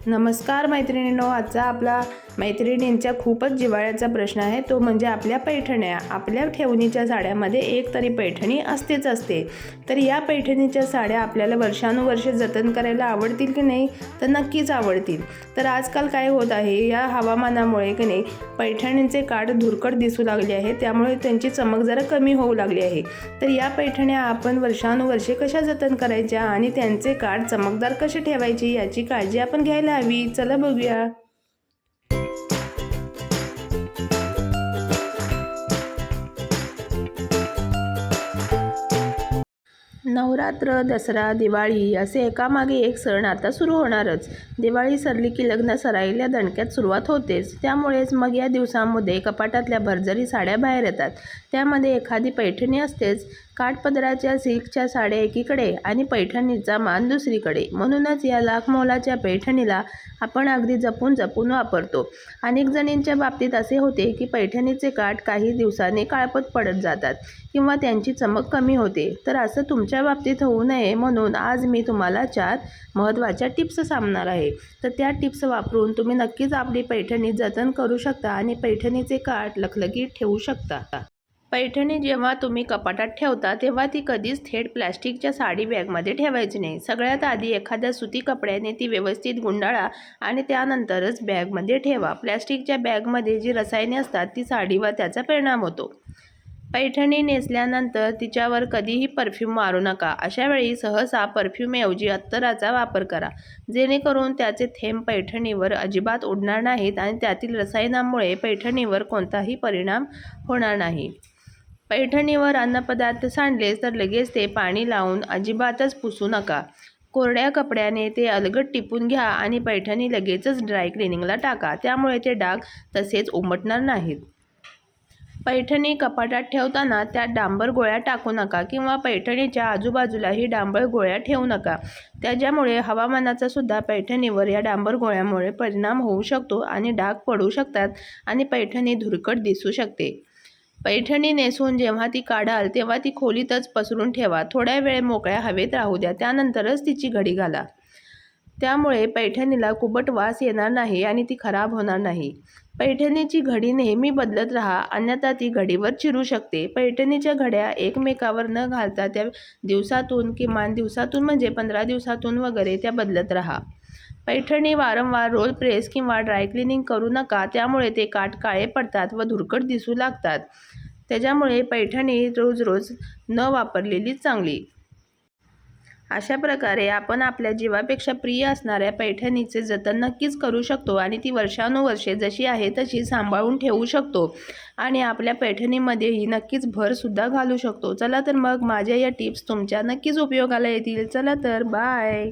नमस्कार मैत्रिणींनो आजचा आपला मैत्रिणींच्या खूपच जिव्हाळ्याचा प्रश्न आहे. तो म्हणजे आपल्या पैठण्या. आपल्या ठेवणीच्या साड्यामध्ये एक तरी पैठणी असतेच असते. तर या पैठणीच्या साड्या आपल्याला वर्षानुवर्षे जतन करायला आवडतील की नाही? तर नक्कीच आवडतील. तर आजकाल काय होत आहे? या हवामानामुळे की नाही पैठणींचे काठ धुरकट दिसू लागले आहे त्यामुळे त्यांची चमक जरा कमी होऊ लागली आहे. तर या पैठण्या आपण वर्षानुवर्षे कशा जतन करायच्या आणि त्यांचे काठ चमकदार कसे ठेवायचे याची काळजी आपण घ्यायला हवी. चला बघूया. नवरात्र दसरा दिवाळी असे एकामागे एक सण आता सुरू होणारच. दिवाळी सरली की लग्न सराईल्या दणक्यात सुरुवात होतेच. त्यामुळेच मग या दिवसांमध्ये कपाटातल्या भरजरी साड्या बाहेर येतात. त्यामध्ये एखादी पैठणी असतेच. काठपदराच्या सिल्कच्या साड्या एकीकडे आणि पैठणीचा मान दुसरीकडे. म्हणूनच या लाख मोलाच्या पैठणीला आपण अगदी जपून जपून वापरतो. अनेक जणींच्या बाबतीत असे होते की पैठणीचे काठ काही दिवसांनी काळपत पडत जातात किंवा त्यांची चमक कमी होते. तर असं तुमच्या बाबतीत होऊ नये म्हणून आज मी तुम्हाला चार महत्त्वाच्या टिप्स सांगणार आहे. तर त्या टिप्स वापरून तुम्ही नक्कीच आपली पैठणी जतन करू शकता आणि पैठणीचे काठ लखलखीत ठेवू शकता. पैठणी जेव्हा तुम्ही कपाटात ठेवता तेव्हा ती कधीच थेट प्लॅस्टिकच्या साडी बॅगमध्ये ठेवायची नाही. सगळ्यात आधी एखाद्या सुती कपड्याने ती व्यवस्थित गुंडाळा आणि त्यानंतरच बॅगमध्ये ठेवा. प्लॅस्टिकच्या बॅगमध्ये जी रसायने असतात ती साडीवर त्याचा परिणाम होतो. पैठणी नेसल्यानंतर तिच्यावर कधीही परफ्यूम मारू नका. अशावेळी सहसा परफ्यूमऐवजी अत्तराचा वापर करा. जेणेकरून त्याचे थेंब पैठणीवर अजिबात उडणार नाहीत आणि त्यातील रसायनामुळे पैठणीवर कोणताही परिणाम होणार नाही. पैठणीवर अन्नपदार्थ सांडले तर लगेच ते पाणी लावून अजिबातच पुसू नका. कोरड्या कपड्याने ते अलगट टिपून घ्या आणि पैठणी लगेचच ड्राय क्लिनिंगला टाका. त्यामुळे ते डाग तसेच उमटणार नाहीत. पैठणी कपाटात ठेवताना त्यात डांबर गोळ्या टाकू नका किंवा पैठणीच्या आजूबाजूलाही डांबर गोळ्या ठेवू नका. त्याच्यामुळे हवामानाचा सुद्धा पैठणीवर या डांबर गोळ्यामुळे परिणाम होऊ शकतो आणि डाग पडू शकतात आणि पैठणी धुरकट दिसू शकते. पैठणी नेसून जेव्हा ती काढाल तेव्हा ती खोलीतच पसरून ठेवा. थोड्या वेळ मोकळ्या हवेत राहू द्या. त्यानंतरच तिची घडी घाला. त्यामुळे पैठणीला कुबट वास येणार नाही आणि ती खराब होणार नाही. पैठणीची घडी नेहमी बदलत राहा अन्यथा ती घडीवर चिरू शकते. पैठणीच्या घड्या एकमेकावर न घालता त्या दिवसातून किमान दिवसातून म्हणजे पंधरा दिवसातून वगैरे त्या बदलत राहा. पैठणी वारंवार रोल प्रेस किंवा ड्राय क्लिनिंग करू नका त्यामुळे ते काठ काळे पडतात व धुरकट दिसू लागतात. त्याच्यामुळे पैठणी रोज रोज न वापरलेली चांगली. अशा प्रकारे आपण आपल्या जीवापेक्षा प्रिय असणाऱ्या पैठणीचे जतन नक्कीच करू शकतो आणि ती वर्षानुवर्षे जशी आहे तशी सांभाळून ठेवू शकतो आणि आपल्या पैठणीमध्येही नक्कीच भरसुद्धा घालू शकतो. चला तर मग माझ्या या टिप्स तुमच्या नक्कीच उपयोगाला येतील. चला तर बाय.